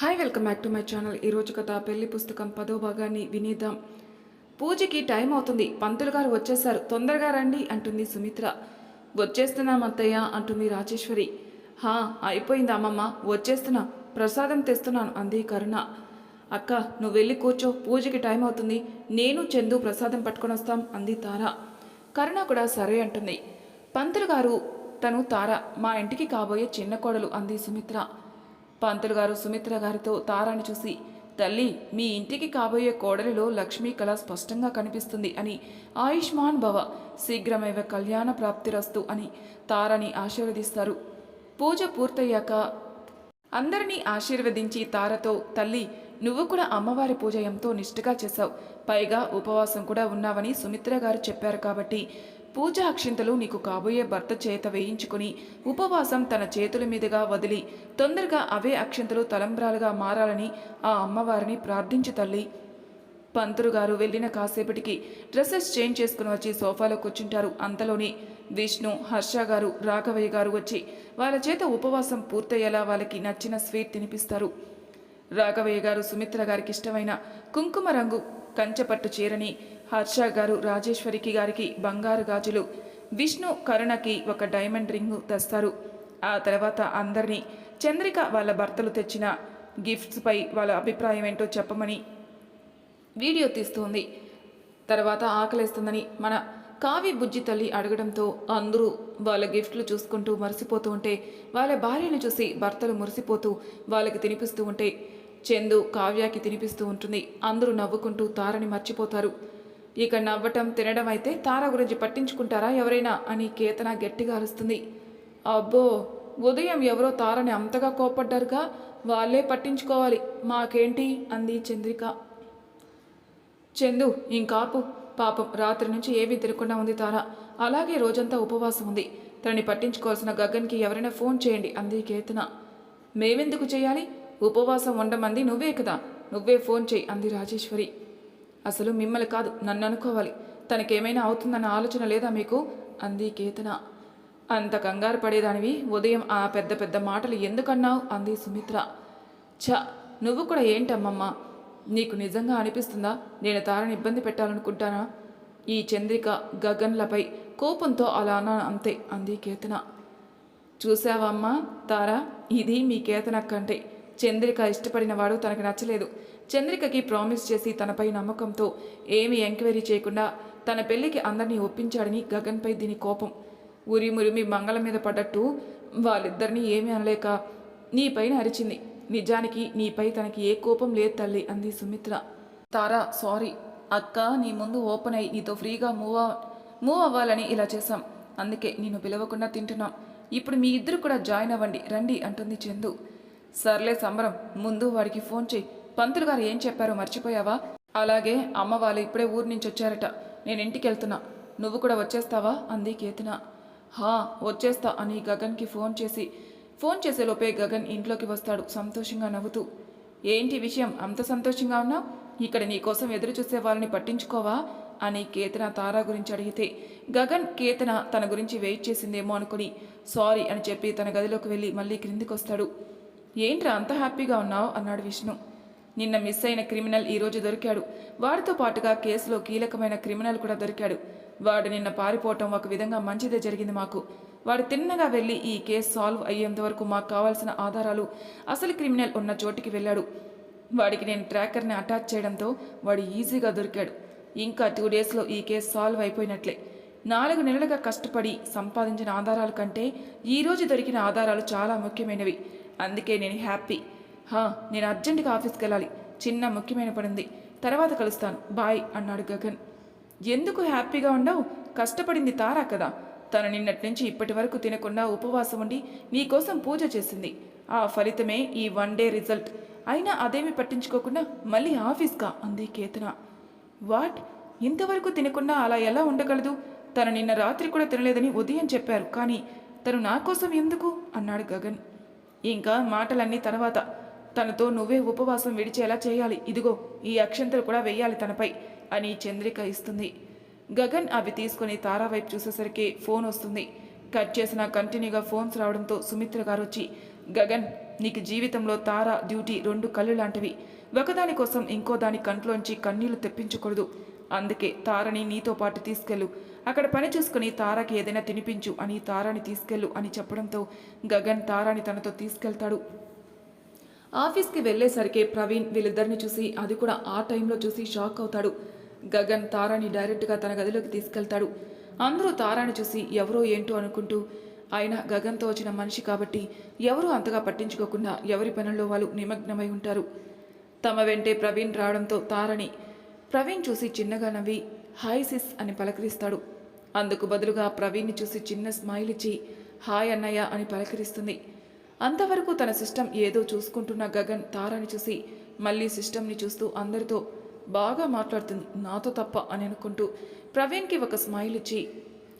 Hi welcome back to my channel ఈరోజు కథ పెళ్ళి పుస్తకం పదో భాగాన్ని వినేద్దాం. పూజకి టైం అవుతుంది. పంతులు గారు వచ్చేశారు. తొందరగా రండి అంటుంది సుమిత్ర. వచ్చేస్తున్నాం అత్తయ్య అంటుంది రాజేశ్వరి. హా అయిపోయింది అమ్మమ్మ. వచ్చేస్తున్నా. ప్రసాదం తెస్తున్నాను అంది కరుణ. అక్క నువ్వు వెళ్ళి కూర్చో. పూజకి టైం అవుతుంది. నేను చందు ప్రసాదం పట్టుకొని వస్తాం అంది తార. కరుణ కూడా సరే అంటుంది. పంతులు గారు తను తార మా ఇంటికి కాబోయే చిన్న కోడలు అంది సుమిత్ర. పంతులు గారు సుమిత్ర గారితో తారాని చూసి తల్లి మీ ఇంటికి కాబోయే కోడలిలో లక్ష్మీ కళ స్పష్టంగా కనిపిస్తుంది అని ఆయుష్మాన్ భవ శీఘ్రమేవ కళ్యాణ ప్రాప్తిరస్తు అని తారని ఆశీర్వదిస్తారు. పూజ పూర్తయ్యాక అందరినీ ఆశీర్వదించి తారతో తల్లి నువ్వు కూడా అమ్మవారి పూజ ఎంతో నిష్ఠగా చేశావు. పైగా ఉపవాసం కూడా ఉన్నావని సుమిత్ర గారు చెప్పారు కాబట్టి పూజ అక్షింతలు నీకు కాబోయే భర్త చేత వేయించుకుని ఉపవాసం తన చేతుల మీదుగా వదిలి తొందరగా అవే అక్షింతలు తలంబ్రాలుగా మారాలని ఆ అమ్మవారిని ప్రార్థించు తల్లి. పంతులు గారు వెళ్ళిన కాసేపటికి డ్రెస్సెస్ చేంజ్ చేసుకుని వచ్చి సోఫాలో కూర్చుంటారు. అంతలోనే విష్ణు హర్ష గారు రాఘవయ్య గారు వచ్చి వాళ్ళ చేత ఉపవాసం పూర్తయ్యేలా వాళ్ళకి నచ్చిన స్వీట్ తినిపిస్తారు. రాఘవయ్య గారు సుమిత్ర గారికి ఇష్టమైన కుంకుమ రంగు కంచెపట్టు చీరని హర్ష గారు రాజేశ్వరికి గారికి బంగారు గాజులు. విష్ణు కరుణకి ఒక డైమండ్ రింగు తెస్తారు. ఆ తర్వాత అందరినీ చంద్రిక వాళ్ళ భర్తలు తెచ్చిన గిఫ్ట్స్పై వాళ్ళ అభిప్రాయం ఏంటో చెప్పమని వీడియో తీస్తుంది. తర్వాత ఆకలేస్తుందని మన కావి బుజ్జి తల్లి అడగడంతో అందరూ వాళ్ళ గిఫ్ట్లు చూసుకుంటూ మరిసిపోతూ ఉంటే వాళ్ళ భార్యను చూసి భర్తలు మురిసిపోతూ వాళ్ళకి తినిపిస్తూ ఉంటే చందు కావ్యాకి తినిపిస్తూ ఉంటుంది. అందరూ నవ్వుకుంటూ తారని మర్చిపోతారు. ఇక నవ్వటం తినడం అయితే తార గురించి పట్టించుకుంటారా? ఎవరైనా అని కేతన గట్టిగా అరుస్తుంది. అబ్బో ఉదయం ఎవరో తారని అంతగా కోపడ్డారుగా వాళ్ళే పట్టించుకోవాలి. మాకేంటి? అంది చంద్రిక. చందు ఇంకాపు. పాపం రాత్రి నుంచి ఏమీ తినకుండా ఉంది తార. అలాగే రోజంతా ఉపవాసం ఉంది. తనని పట్టించుకోవాల్సిన గగన్కి ఎవరైనా ఫోన్ చేయండి అంది కేతన. మేమెందుకు చేయాలి? ఉపవాసం ఉండమంది నువ్వే కదా. నువ్వే ఫోన్ చేయి అంది రాజేశ్వరి. అసలు మిమ్మల్ని కాదు నన్ను అనుకోవాలి. తనకేమైనా అవుతుందన్న ఆలోచన లేదా మీకు? అంది కేతన. అంత కంగారు పడేదానివి ఉదయం ఆ పెద్ద పెద్ద మాటలు ఎందుకన్నావు? అంది సుమిత్ర. ఛ నువ్వు కూడా ఏంటమ్మమ్మ? నీకు నిజంగా అనిపిస్తుందా? నేను తారని ఇబ్బంది పెట్టాలనుకుంటానా? ఈ చంద్రిక గగన్లపై కోపంతో అలా అన్నా అంతే అంది కేతన. చూసావా అమ్మా తారా? ఇది మీ కేతనక్క అంటే చంద్రిక ఇష్టపడిన వాడు తనకు నచ్చలేదు. చంద్రికకి ప్రామిస్ చేసి తనపై నమ్మకంతో ఏమీ ఎంక్వైరీ చేయకుండా తన పెళ్ళికి అందరినీ ఒప్పించాడని గగన్పై దీని కోపం. ఉరిమురిమి మంగళం మీద పడ్డట్టు వాళ్ళిద్దరినీ ఏమీ అనలేక నీపైన అరిచింది. నిజానికి నీపై తనకి ఏ కోపం లేదు తల్లి అంది సుమిత్ర. తారా సారీ. అక్క నీ ముందు ఓపెన్ అయ్యి నీతో ఫ్రీగా మూవ్ అవ్ మూవ్ అవ్వాలని ఇలా చేశాం. అందుకే నేను పిలవకుండా తింటున్నాం. ఇప్పుడు మీ ఇద్దరు కూడా జాయిన్ అవ్వండి రండి అంటుంది చందు. సర్లే సంబరం ముందు వాడికి ఫోన్ చేయి. పంతులు గారు ఏం చెప్పారో మర్చిపోయావా? అలాగే అమ్మ వాళ్ళు ఇప్పుడే ఊరి నుంచి వచ్చారట. నేను ఇంటికి వెళ్తున్నా. నువ్వు కూడా వచ్చేస్తావా? అంది కేతన. హా వచ్చేస్తా అని గగన్కి ఫోన్ చేసి ఫోన్ చేసేలోపే గగన్ ఇంట్లోకి వస్తాడు సంతోషంగా నవ్వుతూ. ఏంటి విషయం? అంత సంతోషంగా ఉన్నావు? ఇక్కడ నీకోసం ఎదురు చూసే వాళ్ళని పట్టించుకోవా? అని కేతన తారా గురించి అడిగితే గగన్ కేతన తన గురించి వెయిట్ చేసిందేమో అనుకుని సారీ అని చెప్పి తన గదిలోకి వెళ్ళి మళ్ళీ క్రిందికి వస్తాడు ఏంట్రా అంత హ్యాపీగా ఉన్నావు? అన్నాడు విష్ణు. నిన్న మిస్ అయిన క్రిమినల్ ఈరోజు దొరికాడు. వాడితో పాటుగా కేసులో కీలకమైన క్రిమినల్ కూడా దొరికాడు. వాడు నిన్న పారిపోవటం ఒక విధంగా మంచిదే జరిగింది మాకు. వాడు తిన్నగా వెళ్ళి ఈ కేసు సాల్వ్ అయ్యేంత వరకు మాకు కావాల్సిన ఆధారాలు. అసలు క్రిమినల్ ఉన్న చోటికి వెళ్ళాడు. వాడికి నేను ట్రాకర్ని అటాచ్ చేయడంతో వాడు ఈజీగా దొరికాడు. ఇంకా టూ డేస్లో ఈ కేసు సాల్వ్ అయిపోయినట్లే. నాలుగు నెలలుగా కష్టపడి సంపాదించిన ఆధారాల కంటే ఈరోజు దొరికిన ఆధారాలు చాలా ముఖ్యమైనవి. అందుకే నేను హ్యాపీ. హా నేను అర్జెంటుగా ఆఫీస్కి వెళ్ళాలి. చిన్న ముఖ్యమైన పని ఉంది. తర్వాత కలుస్తాను. బాయ్ అన్నాడు గగన్. ఎందుకు హ్యాపీగా ఉండవు? కష్టపడింది తారా కదా. తను నిన్నటి నుంచి ఇప్పటి వరకు తినకుండా ఉపవాసం ఉండి నీకోసం పూజ చేసింది. ఆ ఫలితమే ఈ వన్ డే రిజల్ట్. అయినా అదేమి పట్టించుకోకుండా మళ్ళీ ఆఫీస్కా? అంది కేతన. వాట్? ఇంతవరకు తినకుండా అలా ఎలా ఉండగలదు? తను నిన్న రాత్రి కూడా తినలేదని ఉదయం చెప్పారు. కానీ తను నా కోసం ఎందుకు? అన్నాడు గగన్. ఇంకా మాటలన్నీ తర్వాత. తనతో నువ్వే ఉపవాసం విడిచేలా చేయాలి. ఇదిగో ఈ అక్షంతలు కూడా వెయ్యాలి తనపై అని చంద్రిక ఇస్తుంది. గగన్ అవి తీసుకుని తారా వైపు చూసేసరికి ఫోన్ వస్తుంది. కట్ చేసిన కంటిన్యూగా ఫోన్స్ రావడంతో సుమిత్ర గారు వచ్చి గగన్ నీకు జీవితంలో తార డ్యూటీ రెండు కళ్ళు లాంటివి. ఒకదాని కోసం ఇంకో దాని కంట్లోంచి కన్నీళ్ళు తెప్పించకూడదు. అందుకే తారని నీతో పాటు తీసుకెళ్ళు. అక్కడ పని చూసుకుని తారాకి ఏదైనా తినిపించు అని తారాని తీసుకెళ్ళు అని చెప్పడంతో గగన్ తారాని తనతో తీసుకెళ్తాడు. ఆఫీస్కి వెళ్ళేసరికి ప్రవీణ్ వీళ్ళిద్దరిని చూసి అది కూడా ఆ టైంలో చూసి షాక్ అవుతాడు. గగన్ తారాని డైరెక్ట్గా తన గదిలోకి తీసుకెళ్తాడు. అందరూ తారాని చూసి ఎవరో ఏంటో అనుకుంటూ ఆయన గగన్తో వచ్చిన మనిషి కాబట్టి ఎవరూ అంతగా పట్టించుకోకుండా ఎవరి పనుల్లో వాళ్ళు నిమగ్నమై ఉంటారు. తమ వెంటే ప్రవీణ్ రావడంతో తారని ప్రవీణ్ చూసి చిన్నగా నవ్వి హాయ్ సిస్ అని పలకరిస్తాడు. అందుకు బదులుగా ప్రవీణ్ని చూసి చిన్న స్మైల్ ఇచ్చి హాయ్ అన్నయ్య అని పలకరిస్తుంది. అంతవరకు తన సిస్టమ్ ఏదో చూసుకుంటున్న గగన్ తారాని చూసి మళ్ళీ సిస్టమ్ని చూస్తూ అందరితో బాగా మాట్లాడుతుంది. నాతో తప్ప అని అనుకుంటూ ప్రవీణ్కి ఒక స్మైల్ ఇచ్చి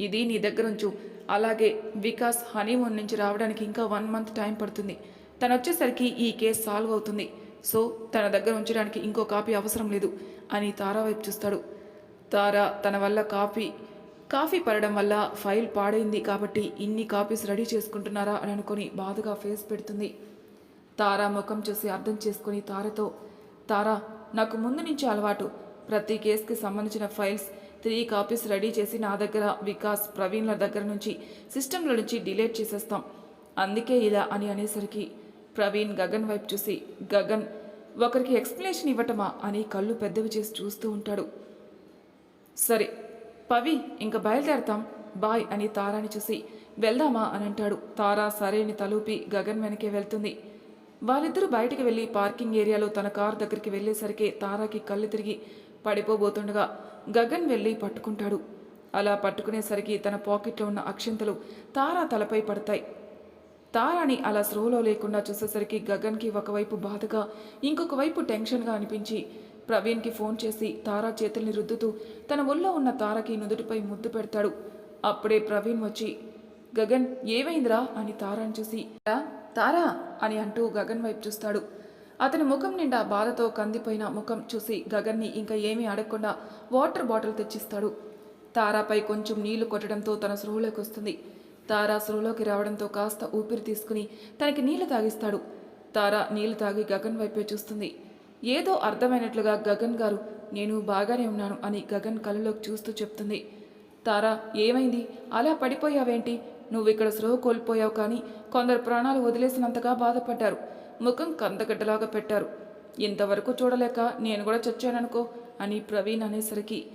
ఇది నీ దగ్గర ఉంచు. అలాగే వికాస్ హనీమూన్ నుంచి రావడానికి ఇంకా వన్ మంత్ టైం పడుతుంది. తను వచ్చేసరికి ఈ కేసు సాల్వ్ అవుతుంది. సో తన దగ్గర ఉంచడానికి ఇంకో కాపీ అవసరం లేదు అని తారా వైపు చూస్తాడు. తారా తన వల్ల కాపీ కాఫీ పడడం వల్ల ఫైల్ పాడైంది కాబట్టి ఇన్ని కాపీస్ రెడీ చేసుకుంటున్నారా అని అనుకొని బాధగా ఫేస్ పెడుతుంది. తారా ముఖం చూసి అర్థం చేసుకుని తారతో తారా నాకు ముందు నుంచి అలవాటు. ప్రతి కేసుకి సంబంధించిన ఫైల్స్ త్రీ కాపీస్ రెడీ చేసి నా దగ్గర వికాస్ ప్రవీణ్ల దగ్గర నుంచి సిస్టంలో నుంచి డిలీట్ చేసేస్తాం. అందుకే ఇలా అని అనేసరికి ప్రవీణ్ గగన్ వైపు చూసి గగన్ ఒకరికి ఎక్స్ప్లెనేషన్ ఇవ్వటమా? అని కళ్ళు పెద్దవి చేసి చూస్తూ ఉంటాడు. సరే పవి ఇంక బయలుదేరతాం. బాయ్ అని తారాని చూసి వెళ్దామా? అని అంటాడు. తారా సరే అని తలూపి గగన్ వెనకే వెళ్తుంది. వాళ్ళిద్దరూ బయటికి వెళ్ళి పార్కింగ్ ఏరియాలో తన కారు దగ్గరికి వెళ్ళేసరికి తారాకి కళ్ళు తిరిగి పడిపోబోతుండగా గగన్ వెళ్ళి పట్టుకుంటాడు. అలా పట్టుకునేసరికి తన పాకెట్లో ఉన్న అక్షంతలు తారా తలపై పడతాయి. తారాని అలా స్రోలో లేకుండా చూసేసరికి గగన్కి ఒకవైపు బాధగా ఇంకొక వైపు టెన్షన్గా అనిపించి ప్రవీణ్కి ఫోన్ చేసి తారా చేతుల్ని రుద్దుతూ తన ఒళ్ళో ఉన్న తారకి నుదుటిపై ముద్దు పెడతాడు. అప్పుడే ప్రవీణ్ వచ్చి గగన్ ఏమైందిరా? అని తారాని చూసి "రా, తారా అని అంటూ గగన్ వైపు చూస్తాడు. అతని ముఖం నిండా బాధతో కందిపోయిన ముఖం చూసి గగన్ని ఇంకా ఏమీ అడగకుండా వాటర్ బాటిల్ తెచ్చిస్తాడు. తారాపై కొంచెం నీళ్ళు కొట్టడంతో తన స్రోలోకి వస్తుంది. తారా స్రోలోకి రావడంతో కాస్త ఊపిరి తీసుకుని తనకి నీళ్ళు తాగిస్తాడు. తారా నీళ్ళు తాగి గగన్ వైపే చూస్తుంది. ఏదో అర్థమైనట్లుగా గగన్ గారు నేను బాగానే ఉన్నాను అని గగన్ కళ్ళలోకి చూస్తూ చెప్తుంది. తారా ఏమైంది? అలా పడిపోయావేంటి? నువ్వు ఇక్కడ స్రో కోల్పోయావు కానీ కొందరు ప్రాణాలు వదిలేసినంతగా బాధపడ్డారు. ముఖం కందగడ్డలాగా పెట్టారు. ఇంతవరకు చూడలేక నేను కూడా చచ్చాననుకో అని ప్రవీణ్ అనేసరికి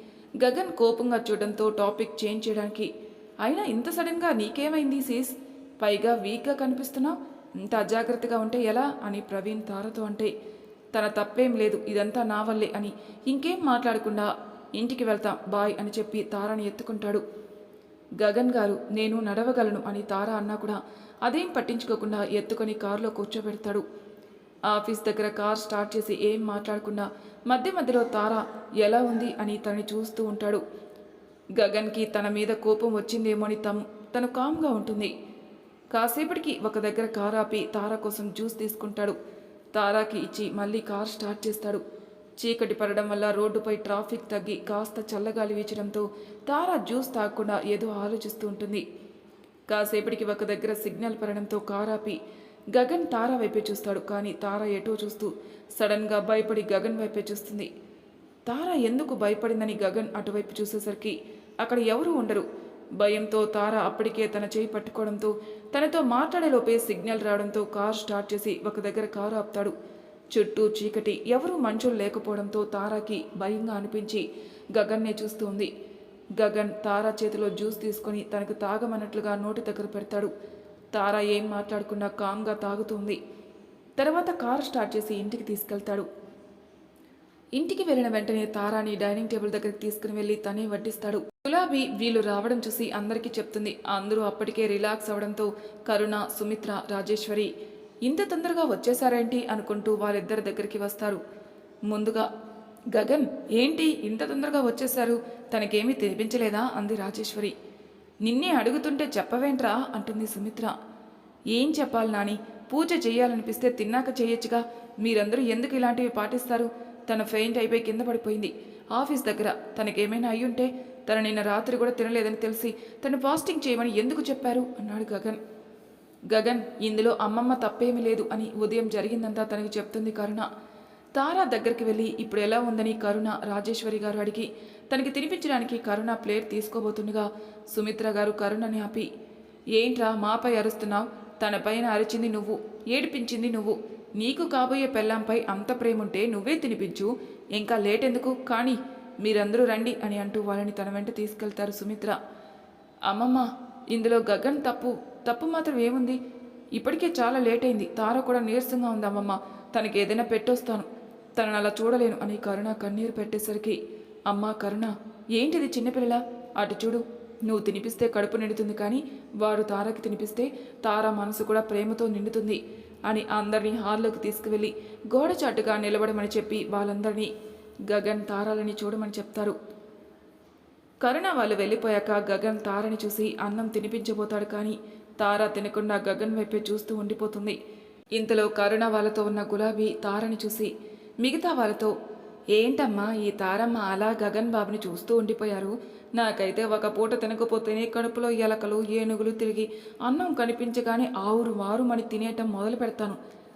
గగన్ కోపంగా చూడడంతో టాపిక్ చేంజ్ చేయడానికి అయినా ఇంత సడన్గా నీకేమైంది సీస్? పైగా వీక్గా కనిపిస్తున్నావు. ఇంత అజాగ్రత్తగా ఉంటే ఎలా? అని ప్రవీణ్ తారతో అంటే తన తప్పేం లేదు ఇదంతా నా వల్లే అని. ఇంకేం మాట్లాడకుండా ఇంటికి వెళ్తాం బాయ్ అని చెప్పి తారని ఎత్తుకుంటాడు. గగన్ గారు నేను నడవగలను అని తార అన్నా కూడా అదేం పట్టించుకోకుండా ఎత్తుకొని కారులో కూర్చోబెడతాడు. ఆఫీస్ దగ్గర కార్ స్టార్ట్ చేసి ఏం మాట్లాడకుండా మధ్య మధ్యలో తార ఎలా ఉంది అని తనని చూస్తూ ఉంటాడు. గగన్కి తన మీద కోపం వచ్చిందేమో అని తమ్ తను కామ్గా ఉంటుంది. కాసేపటికి ఒక దగ్గర కారు ఆపి తార కోసం జ్యూస్ తీసుకుంటాడు. తారాకి ఇచ్చి మళ్ళీ కార్ స్టార్ట్ చేస్తాడు. చీకటి పడడం వల్ల రోడ్డుపై ట్రాఫిక్ తగ్గి కాస్త చల్లగాలి వీచడంతో తారా జ్యూస్ తాగకుండా ఏదో ఆలోచిస్తూ ఉంటుంది. కాసేపటికి ఒక దగ్గర సిగ్నల్ పడడంతో కారాపి ఆపి గగన్ తార వైపే చూస్తాడు. కానీ తారా ఎటో చూస్తూ సడన్గా భయపడి గగన్ వైపే చూస్తుంది. తారా ఎందుకు భయపడిందని గగన్ అటువైపు చూసేసరికి అక్కడ ఎవరూ ఉండరు. భయంతో తార అప్పటికే తన చేయి పట్టుకోవడంతో తనతో మాట్లాడేలోపే సిగ్నల్ రావడంతో కార్ స్టార్ట్ చేసి ఒక దగ్గర కారు ఆపుతాడు. చుట్టూ చీకటి ఎవరూ మనుషులు లేకపోవడంతో తారాకి భయంగా అనిపించి గగన్నే చూస్తూ ఉంది గగన్ తారా చేతిలో జ్యూస్ తీసుకొని తనకు తాగమన్నట్లుగా నోటి దగ్గర పెడతాడు. తారా ఏం మాట్లాడకుండా కామ్గా తాగుతుంది. తర్వాత కారు స్టార్ట్ చేసి ఇంటికి తీసుకెళ్తాడు. ఇంటికి వెళ్ళిన వెంటనే తారాని డైనింగ్ టేబుల్ దగ్గరికి తీసుకుని వెళ్ళి తనే వడ్డిస్తాడు. గులాబీ వీళ్ళు రావడం చూసి అందరికీ చెప్తుంది. అందరూ అప్పటికే రిలాక్స్ అవడంతో కరుణ సుమిత్ర రాజేశ్వరి ఇంత తొందరగా వచ్చేసారేంటి అనుకుంటూ వాళ్ళిద్దరి దగ్గరికి వస్తారు. ముందుగా గగన్ ఏంటి ఇంత తొందరగా వచ్చేశారు? తనకేమీ తెప్పించలేదా అంది రాజేశ్వరి. నిన్నే అడుగుతుంటే చెప్పవేంట్రా? అంటుంది సుమిత్ర. ఏం చెప్పాలి నాని? పూజ చేయాలనిపిస్తే తిన్నాక చేయొచ్చుగా. మీరందరూ ఎందుకు ఇలాంటివి పాటిస్తారు? తన ఫెయింట్ అయిపోయి కింద పడిపోయింది. ఆఫీస్ దగ్గర తనకేమైనా అయ్యుంటే తన నిన్న రాత్రి కూడా తినలేదని తెలిసి తను ఫాస్టింగ్ చేయమని ఎందుకు చెప్పారు? అన్నాడు గగన్. గగన్ ఇందులో అమ్మమ్మ తప్పేమీ లేదు అని ఉదయం జరిగిందంతా తనకి చెప్తుంది కరుణ. తారా దగ్గరికి వెళ్ళి ఇప్పుడు ఎలా ఉందని కరుణ రాజేశ్వరి గారు అడిగి తనకి తినిపించడానికి కరుణ ప్లేట్ తీసుకోబోతుండగా సుమిత్ర గారు కరుణని ఆపి ఏంట్రా మాపై అరుస్తున్నావు? తన పైన అరిచింది నువ్వు ఏడిపించింది నువ్వు. నీకు కాబోయే పెళ్ళాంపై అంత ప్రేముంటే నువ్వే తినిపించు. ఇంకా లేట్ ఎందుకు? కానీ మీరందరూ రండి అని అంటూ వాళ్ళని తన వెంట తీసుకెళ్తారు సుమిత్ర. అమ్మమ్మ ఇందులో గగన్ తప్పు తప్పు మాత్రం ఏముంది? ఇప్పటికే చాలా లేట్ అయింది తార కూడా నీరసంగా ఉంది అమ్మమ్మ. తనకి ఏదైనా పెట్టొస్తాను. తనను అలా చూడలేను అని కరుణ కన్నీరు పెట్టేసరికి అమ్మా కరుణ ఏంటిది చిన్నపిల్ల అటు చూడు నువ్వు తినిపిస్తే కడుపు నిండుతుంది కానీ వాడు తారకి తినిపిస్తే తార మనసు కూడా ప్రేమతో నిండుతుంది అని అందరినీ హాల్లోకి తీసుకువెళ్ళి గోడ చాటుగా నిలబడమని చెప్పి వాళ్ళందరినీ గగన్ తారాలని చూడమని చెప్తారు. కరుణ వాళ్ళు వెళ్ళిపోయాక గగన్ తారని చూసి అన్నం తినిపించబోతాడు కానీ తార తినకుండా గగన్ వైపే చూస్తూ ఉండిపోతుంది. ఇంతలో కరుణ వాళ్ళతో ఉన్న గులాబీ తారని చూసి మిగతా వాళ్ళతో ఏంటమ్మా ఈ తారమ్మ అలా గగన్ బాబుని చూస్తూ ఉండిపోయారు? నాకైతే ఒక పూట తినకపోతేనే కడుపులో ఎలకలు ఏనుగులు తిరిగి అన్నం కనిపించగానే ఆవురు మారుమని తినేయటం మొదలు పెడతాను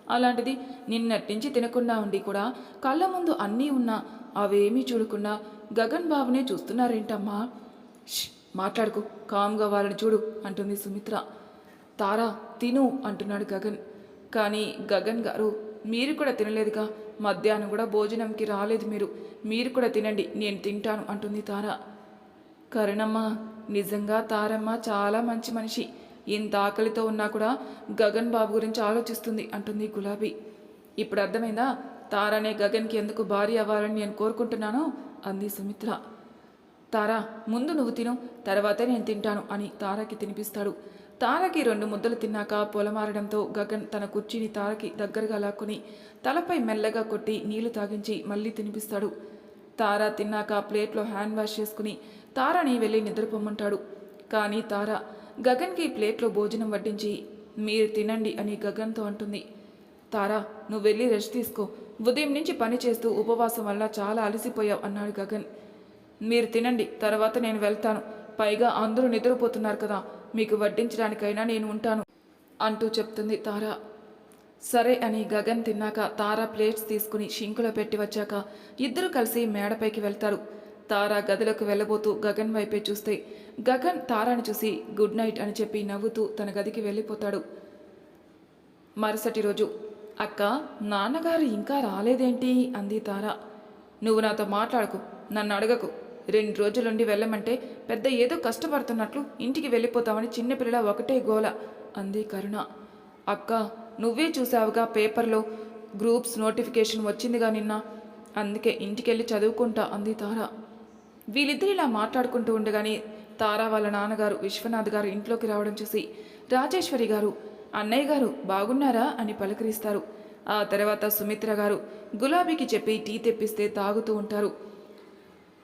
అలాంటిది నిన్నట్టించి తినకుండా ఉండి కూడా కళ్ళ ముందు అన్నీ ఉన్నా అవేమీ చూడకుండా గగన్ బాబునే చూస్తున్నారేంటమ్మా? ష్ మాట్లాడుకు కామ్గా వాళ్ళని చూడు అంటుంది సుమిత్ర. తారా తిను అంటున్నాడు గగన్. కానీ గగన్ గారు మీరు కూడా తినలేదుగా మధ్యాహ్నం కూడా భోజనంకి రాలేదు మీరు. మీరు కూడా తినండి నేను తింటాను అంటుంది తార. కరుణమ్మ నిజంగా తారమ్మ చాలా మంచి మనిషి. ఇంత ఆకలితో ఉన్నా కూడా గగన్ బాబు గురించి ఆలోచిస్తుంది అంటుంది గులాబీ. ఇప్పుడు అర్థమైందా? తారనే గగన్కి ఎందుకు భార్య అవ్వాలని నేను కోరుకుంటున్నానో? అంది సుమిత్ర. తారా ముందు నువ్వు తిను తర్వాతే నేను తింటాను అని తారకి తినిపిస్తాడు. తారకి రెండు ముద్దలు తిన్నాక పొలమారడంతో గగన్ తన కుర్చీని తారకి దగ్గరగా లాక్కుని తలపై మెల్లగా కొట్టి నీళ్ళు తాగించి మళ్ళీ తినిపిస్తాడు. తార తిన్నాక ప్లేట్లో హ్యాండ్ వాష్ చేసుకుని తారని వెళ్ళి నిద్రపోమ్మంటాడు. కానీ తార గగన్కి ప్లేట్లో భోజనం వడ్డించి మీరు తినండి అని గగన్తో అంటుంది. తారా నువ్వు వెళ్ళి రెస్ట్ తీసుకో. ఉదయం నుంచి పని చేస్తూ ఉపవాసం వల్ల చాలా అలసిపోయావు అన్నాడు గగన్. మీరు తినండి తర్వాత నేను వెళ్తాను. పైగా అందరూ నిద్రపోతున్నారు కదా మీకు వడ్డించడానికైనా నేను ఉంటాను అంటూ చెప్తుంది తార. సరే అని గగన్ తిన్నాక తార ప్లేట్స్ తీసుకుని షింకులో పెట్టి వచ్చాక ఇద్దరు కలిసి మేడపైకి వెళ్తారు. తార గదిలోకి వెళ్ళబోతూ గగన్ వైపే చూస్తే గగన్ తారాని చూసి గుడ్ నైట్ అని చెప్పి నవ్వుతూ తన గదికి వెళ్ళిపోతాడు. మరుసటి రోజు అక్క నాన్నగారు ఇంకా రాలేదేంటి? అంది తార. నువ్వు నాతో మాట్లాడకు నన్ను అడగకు. రెండు రోజులుండి వెళ్ళమంటే పెద్ద ఏదో కష్టపడుతున్నట్లు ఇంటికి వెళ్ళిపోతామని చిన్నపిల్ల ఒకటే గోల అంది కరుణ. అక్క నువ్వే చూసావుగా పేపర్లో గ్రూప్స్ నోటిఫికేషన్ వచ్చిందిగా నిన్న. అందుకే ఇంటికెళ్ళి చదువుకుంటా అంది తార. వీళ్ళిద్దరు ఇలా మాట్లాడుకుంటూ ఉండగానే తారా వాళ్ళ నాన్నగారు విశ్వనాథ్ గారు ఇంట్లోకి రావడం చూసి రాజేశ్వరి గారు అన్నయ్య గారు బాగున్నారా? అని పలకరిస్తారు. ఆ తర్వాత సుమిత్ర గారు గులాబీకి చెప్పి టీ తెప్పిస్తే తాగుతూ ఉంటారు.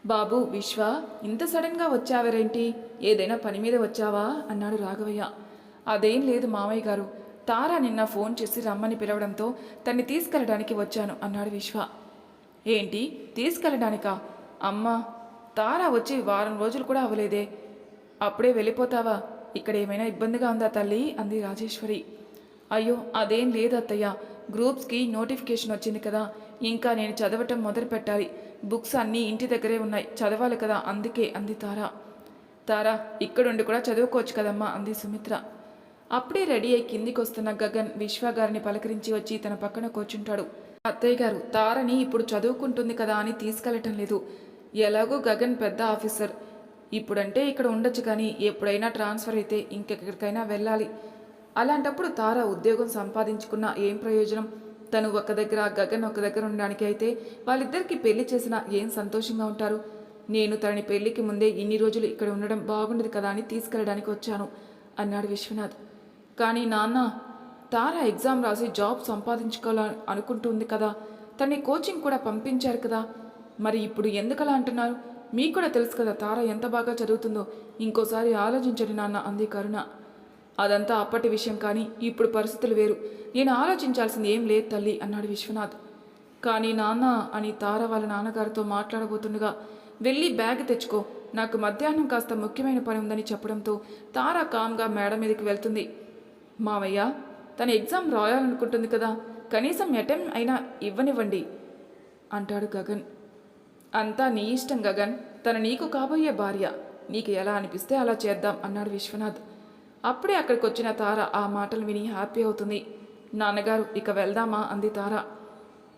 బాబు విశ్వ ఇంత సడన్గా వచ్చావరేంటి? ఏదైనా పని మీద వచ్చావా? అన్నాడు రాఘవయ్య. అదేం లేదు మామయ్య గారు. తారా నిన్న ఫోన్ చేసి రమ్మని పిలవడంతో తన్ని తీసుకెళ్ళడానికి వచ్చాను అన్నాడు విశ్వ. ఏంటి? తీసుకెళ్ళడానికా? అమ్మ తారా వచ్చి వారం రోజులు కూడా అవ్వలేదే. అప్పుడే వెళ్ళిపోతావా? ఇక్కడ ఏమైనా ఇబ్బందిగా ఉందా తల్లి? అంది రాజేశ్వరి. అయ్యో అదేం లేదు అత్తయ్య. గ్రూప్స్కి నోటిఫికేషన్ వచ్చింది కదా. ఇంకా నేను చదవటం మొదలు పెట్టాలి. బుక్స్ అన్నీ ఇంటి దగ్గరే ఉన్నాయి. చదవాలి కదా అందుకే అంది తారా. తారా ఇక్కడుండి కూడా చదువుకోవచ్చు కదమ్మా అంది సుమిత్ర. అప్పుడే రెడీ అయి కిందికి వస్తున్న గగన్ విశ్వ గారిని పలకరించి వచ్చి తన పక్కన కూర్చుంటాడు. అత్తయ్య గారు తారని ఇప్పుడు చదువుకుంటుంది కదా అని తీసుకెళ్ళటం లేదు. ఎలాగో గగన్ పెద్ద ఆఫీసర్. ఇప్పుడంటే ఇక్కడ ఉండొచ్చు కానీ ఎప్పుడైనా ట్రాన్స్ఫర్ అయితే ఇంకెక్కడికైనా వెళ్ళాలి. అలాంటప్పుడు తార ఉద్యోగం సంపాదించుకున్న ఏం ప్రయోజనం? తను ఒక దగ్గర గగన్ ఒక దగ్గర ఉండడానికి అయితే వాళ్ళిద్దరికి పెళ్ళి చేసినా ఏం సంతోషంగా ఉంటారు? నేను తనని పెళ్ళికి ముందే ఇన్ని రోజులు ఇక్కడ ఉండడం బాగుండదు కదా అని తీసుకెళ్ళడానికి వచ్చాను అన్నాడు విశ్వనాథ్. కానీ నాన్న తార ఎగ్జామ్ రాసి జాబ్ సంపాదించుకోవాలని అనుకుంటుంది కదా. తన్ని కోచింగ్ కూడా పంపించారు కదా. మరి ఇప్పుడు ఎందుకలా అంటున్నారు? మీకు కూడా తెలుసు కదా తార ఎంత బాగా చదువుతుందో. ఇంకోసారి ఆలోచించండి నాన్న అంది కరుణ. అదంతా అప్పటి విషయం కానీ ఇప్పుడు పరిస్థితులు వేరు. నేను ఆలోచించాల్సింది ఏం లేదు తల్లి అన్నాడు విశ్వనాథ్. కానీ నాన్న అని తార వాళ్ళ నాన్నగారితో మాట్లాడబోతుండగా వెళ్ళి బ్యాగ్ తెచ్చుకో. నాకు మధ్యాహ్నం కాస్త ముఖ్యమైన పని ఉందని చెప్పడంతో తార కామ్గా మేడ మీదకి వెళ్తుంది. మావయ్య తన ఎగ్జామ్ రాయాలనుకుంటుంది కదా. కనీసం అటెంప్ట్ అయినా ఇవ్వనివ్వండి అంటాడు గగన్. అంతా నీ ఇష్టం గగన్. తన నీకు కాబోయే భార్య. నీకు ఎలా అనిపిస్తే అలా చేద్దాం అన్నాడు విశ్వనాథ్. అప్పుడే అక్కడికి వచ్చిన తార ఆ మాటలు విని హ్యాపీ అవుతుంది. నాన్నగారు ఇక వెళ్దామా? అంది తార.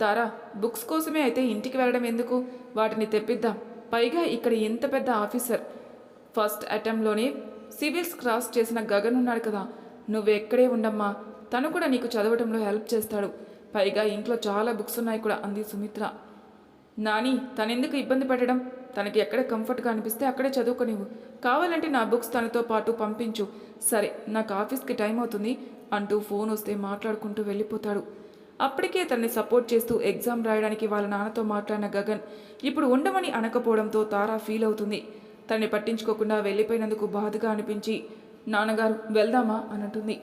తార బుక్స్ కోసమే అయితే ఇంటికి వెళ్ళడం ఎందుకు? వాటిని తెప్పిద్దాం. పైగా ఇక్కడ ఇంత పెద్ద ఆఫీసర్. ఫస్ట్ అటెంప్ట్లోనే సివిల్స్ క్రాస్ చేసిన గగన్ ఉన్నాడు కదా. నువ్వు ఎక్కడే ఉండమ్మా. తను కూడా నీకు చదవటంలో హెల్ప్ చేస్తాడు. పైగా ఇంట్లో చాలా బుక్స్ ఉన్నాయి కూడా అంది సుమిత్ర. నాని తనెందుకు ఇబ్బంది పెట్టడం? తనకి ఎక్కడ కంఫర్ట్గా అనిపిస్తే అక్కడే చదువుకోనివ్వు. కావాలంటే నా బుక్స్ తనతో పాటు పంపించు. సరే నాకు ఆఫీస్కి టైం అవుతుంది అంటూ ఫోన్ వస్తే మాట్లాడుకుంటూ వెళ్ళిపోతాడు. అప్పటికే తనని సపోర్ట్ చేస్తూ ఎగ్జామ్ రాయడానికి వాళ్ళ నాన్నతో మాట్లాడిన గగన్ ఇప్పుడు ఉండమని అనకపోవడంతో తారా ఫీల్ అవుతుంది. తనని పట్టించుకోకుండా వెళ్ళిపోయినందుకు బాధగా అనిపించి నాన్నగారు వెళ్దామా? అని అంటుంది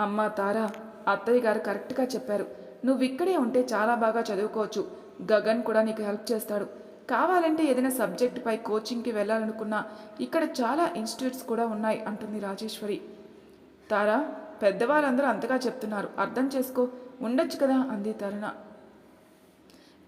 అమ్మ తారా అత్తయ్య గారు కరెక్ట్గా చెప్పారు. నువ్వు ఇక్కడే ఉంటే చాలా బాగా చదువుకోవచ్చు. గగన్ కూడా నీకు హెల్ప్ చేస్తాడు. కావాలంటే ఏదైనా సబ్జెక్టుపై కోచింగ్కి వెళ్ళాలనుకున్నా ఇక్కడ చాలా ఇన్స్టిట్యూట్స్ కూడా ఉన్నాయి అంటుంది రాజేశ్వరి. తారా పెద్దవాళ్ళందరూ అంతగా చెప్తున్నారు. అర్థం చేసుకో. ఉండొచ్చు కదా? అంది తరుణ.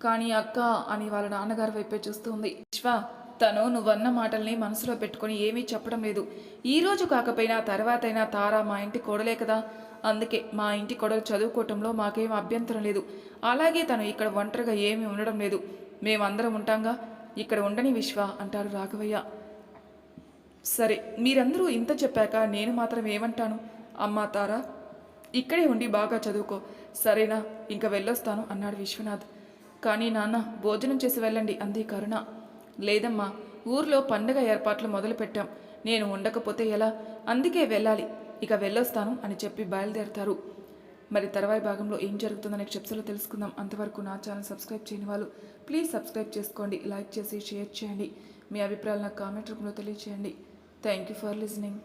కానీ అక్క అని వాళ్ళ నాన్నగారి వైపే చూస్తుంది. విశ్వ తను నువ్వన్న మాటల్ని మనసులో పెట్టుకొని ఏమీ చెప్పడం లేదు. ఈరోజు కాకపోయినా తర్వాతైనా తారా మా ఇంటి కూడలే కదా? అందుకే మా ఇంటి కొడలు చదువుకోవటంలో మాకేం అభ్యంతరం లేదు. అలాగే తను ఇక్కడ ఒంటరిగా ఏమీ ఉండడం లేదు. మేమందరం ఉంటాంగా? ఇక్కడ ఉండని విశ్వ అంటారు రాఘవయ్య. సరే మీరందరూ ఇంత చెప్పాక నేను మాత్రం ఏమంటాను? అమ్మా తారా ఇక్కడే ఉండి బాగా చదువుకో. సరేనా ఇంక వెళ్ళొస్తాను అన్నాడు విశ్వనాథ్. కానీ నాన్న భోజనం చేసి వెళ్ళండి అంది కరుణ. లేదమ్మా ఊర్లో పండగ ఏర్పాట్లు మొదలుపెట్టాం. నేను ఉండకపోతే ఎలా? అందుకే వెళ్ళాలి. ఇక వెళ్ళొస్తాను అని చెప్పి బయలుదేరతారు. మరి తర్వాయి భాగంలో ఏం జరుగుతుందనే చెప్సలో తెలుసుకుందాం. అంతవరకు నా ఛానల్ సబ్స్క్రైబ్ చేయని వాళ్ళు ప్లీజ్ సబ్స్క్రైబ్ చేసుకోండి లైక్ చేసి షేర్ చేయండి. మీ అభిప్రాయాలు నాకు కామెంట్ రూపంలో తెలియచేయండి. Thank you for listening.